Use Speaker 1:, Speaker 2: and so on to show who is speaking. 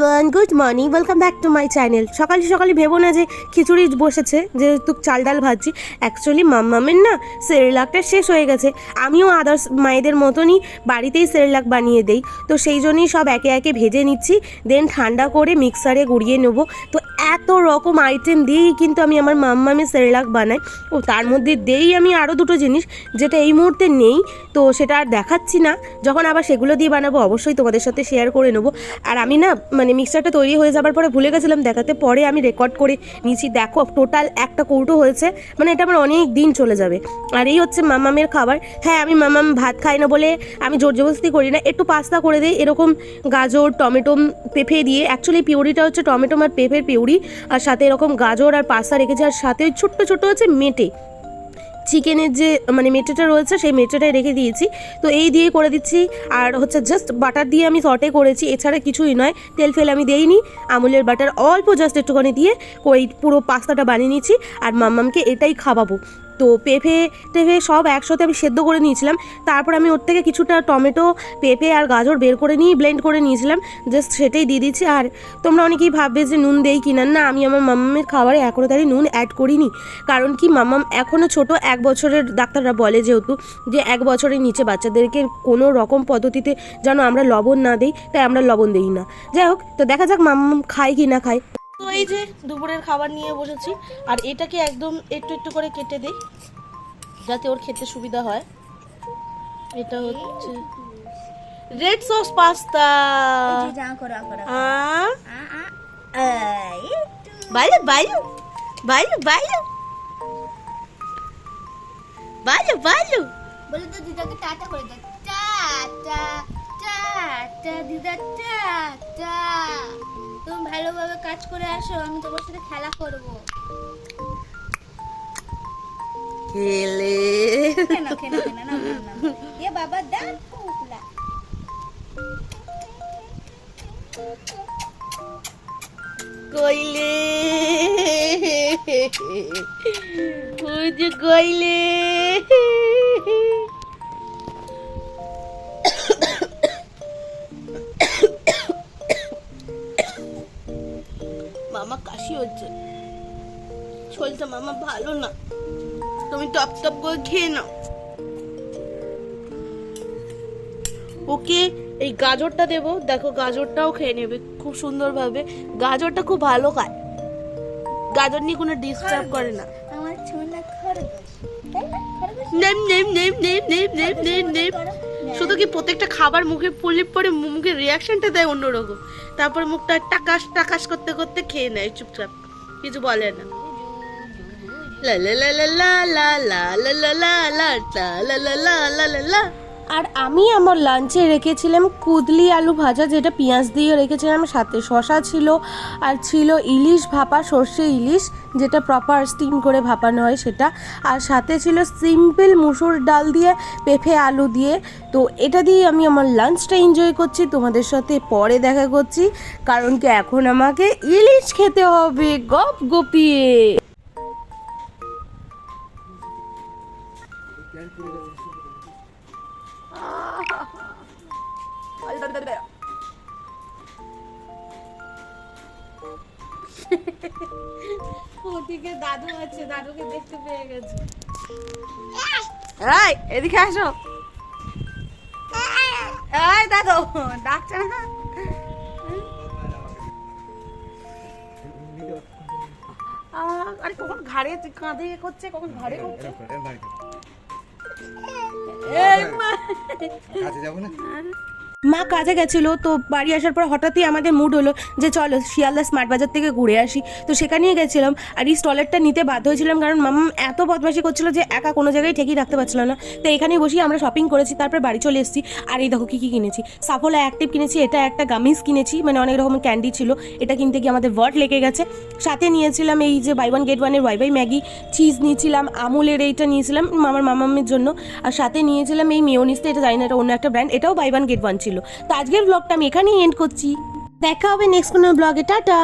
Speaker 1: Everyone good morning welcome back to my channel সকালে সকালে ভেবো না যে খিচুড়ি বসেছে, যেহেতু চাল ডাল ভাজছি অ্যাকচুয়ালি মাম্মামের না সেরেলাকটা শেষ হয়ে গেছে। আমিও আদার্স মায়েদের মতনই বাড়িতেই সেরেলাক বানিয়ে দেই। তো সেই জন্যই সব একে একে ভেজে নিচ্ছি দেন ঠান্ডা করে মিক্সারে গুঁড়িয়ে নেব। তো এত রকম আইটেম দিয়েই কিন্তু আমি আমার মাম্মামের সেরেলাক বানাই। ও তার মধ্যে দেই আমি আরও দুটো জিনিস, যেটা এই মুহূর্তে নেই। তো সেটা আর দেখাচ্ছি না। যখন আবার সেগুলো দিয়ে বানাবো, অবশ্যই তোমাদের সাথে শেয়ার করে নেব। আর আমি না মানে মিক্সারটা তৈরি হয়ে যাবার পরে ভুলে গেছিলাম দেখাতে, পরে আমি রেকর্ড করে নিয়েছি। দেখো টোটাল একটা কৌটো হয়েছে মানে এটা আমার অনেক দিন চলে যাবে। আর এই হচ্ছে মামামের খাবার। হ্যাঁ আমি মামাম ভাত খাই না বলে আমি জোর জবরদস্তি করি না। একটু পাস্তা করে দিই, এরকম গাজর, টমেটো পেঁপে দিয়ে। অ্যাকচুয়ালি পিউরিটা হচ্ছে টমেটো আর পেঁপের পিউরি, আর সাথে এরকম গাজর আর পাস্তা রেখেছি, আর সাথে ওই ছোট্ট ছোট্ট হচ্ছে মেটে। চিকেনের যে মানে মেটেটা রয়েছে, সেই মেটেটাই রেখে দিয়েছি। তো এই দিয়ে করে দিচ্ছি। আর হচ্ছে জাস্ট বাটার দিয়ে আমি সটে করেছি। এছাড়া কিছুই নয়। তেল ফেল আমি দেইনি। আমুলের বাটার অল্প জাস্ট একটুখানি দিয়ে ওই পুরো পাস্তাটা বানিয়ে নিয়েছি। আর মাম্মামকে এটাই খাওয়াবো। তো পেঁপে টেপে সব একসাথে আমি সেদ্ধ করে নিয়েছিলাম। তারপর আমি ওর থেকে কিছুটা টমেটো, পেঁপে আর গাজর বের করে নিয়ে ব্লেন্ড করে নিয়েছিলাম। জাস্ট সেটাই দিয়ে দিচ্ছি আর তোমরা অনেকেই ভাববে যে নুন দেই কিনা। না, আমি আমার মাম্মামের খাবারে এখনও তারই নুন অ্যাড করিনি। কারণ কি, মাম্মাম এখনও ছোট। এক বছরের ডাক্তাররা বলে যেহেতু যে এক বছরের নিচে বাচ্চাদেরকে কোনো রকম পদ্ধতিতে যেন আমরা লবণ না দিই, তাই আমরা লবণ দিই না। যাই হোক, তো দেখা যাক মাম্মাম খায় কি না খায়।
Speaker 2: তো এই যে দুপুরের খাবার নিয়ে বসেছি আর এটাকে একদম একটু একটু করে কেটে দিই যাতে ওর খেতে সুবিধা হয়। এটা হচ্ছে রেড সস পাস্তা বাইরে বাইরে বাইরে বাইরে বাইরে বাইরে
Speaker 3: বলে তো দিদাকে টাটা করে দে টাটা। দিদা তুমি ভালোভাবে কাজ করে আসো আমি তোমার সাথে খেলা করব।
Speaker 2: খেলে।
Speaker 3: না না এ বাবা দাঁত ফুকলা
Speaker 2: কইলে। কইলে। মামা কাশি হচ্ছে। শরীরটা মামা ভালো না। তুমি টপ টপ করে খেয়ে নাও। ওকে এই গাজরটা দেবো। দেখো গাজরটাও খেয়ে নেবে খুব সুন্দরভাবে। গাজরটা খুব ভালো খায়। গাজর নিয়ে কোনো ডিস্টার্ব করে না।
Speaker 3: আমার
Speaker 2: name name name name name name name name. শুধু কি প্রত্যেকটা খাবার মুখে পড়লে পরে মুখের রিয়াকশনটা দেয় অন্যরকম তারপর মুখটা টাকাস টাকাস করতে করতে খেয়ে নেয় চুপচাপ কিছু বলে না লা লা লা লা লা লা লা লা লা লা লা লা লা লা লা লা লা লা লা
Speaker 1: আর আমি আমার লাঞ্চে রেখেছিলাম কুদলি আলু ভাজা, যেটা পেঁয়াজ দিয়ে রেখেছিলাম, সাথে শশা ছিল, আর ছিল ইলিশ ভাপা, সর্ষে ইলিশ, যেটা প্রপার স্টিম করে ভাপানো হয় সেটা, আর সাথে ছিল সিম্পল মুসুর ডাল দিয়ে পেঁপে আলু দিয়ে। তো এটা দিয়ে আমি আমার লাঞ্চটা এনজয় করছি, তোমাদের সাথে পরে দেখা করছি, কারণ কি এখন আমাকে ইলিশ খেতে হবে, গপ গপিয়ে
Speaker 2: ওদিকে দাদু আছে দাদুকে দেখতে পেয়ে গেছে এই এদিকে আসো এই দাদু ডাকছে না আহ, আরে কখন ঘাড়ে কাঁধে করছে কখন ঘাড়ে করছে এই মা।
Speaker 4: কাছে যাব না
Speaker 1: মা কাজে গেছিল, তো বাড়ি আসার পর হঠাৎই আমাদের মুড হলো যে চলো শিয়ালদা স্মার্ট বাজার থেকে ঘুরে আসি। তো সেখানেই গেছিলাম আর এই স্টলেরটা নিতে বাধ্য হয়েছিলাম কারণ মামা এত বদমাশি করছিল যে একা কোনো জায়গায় ঠেকেই রাখতে পারছিল না। তো এখানেই বসেই আমরা শপিং করেছি, তারপর বাড়ি চলে এসেছি। আর এই দেখো কী কী কিনেছি? সাফোলা অ্যাক্টিভ কিনেছি, এটা একটা গামিস কিনেছি মানে অনেক রকমের ক্যান্ডি ছিল, এটা কিনতে গিয়ে আমাদের ওয়ার্ড লেগে গেছে। সাথে নিয়েছিলাম এই যে বাই ওয়ান গেট ওয়ানের ওয়াই বাই ম্যাগি চিজ নিয়েছিলাম, আমুলের এইটা নিয়েছিলাম আমার মামামের জন্য। আর সাথে নিয়েছিলাম এই মেয়োনিসটা এটা জানি না, এটা অন্য একটা ব্র্যান্ড এটাও বাই ওয়ান গেট ওয়ান ছিল। তো আজকের ব্লগটা আমি এখানেই এন্ড করছি। দেখা হবে নেক্সট কোনো ব্লগে টাটা।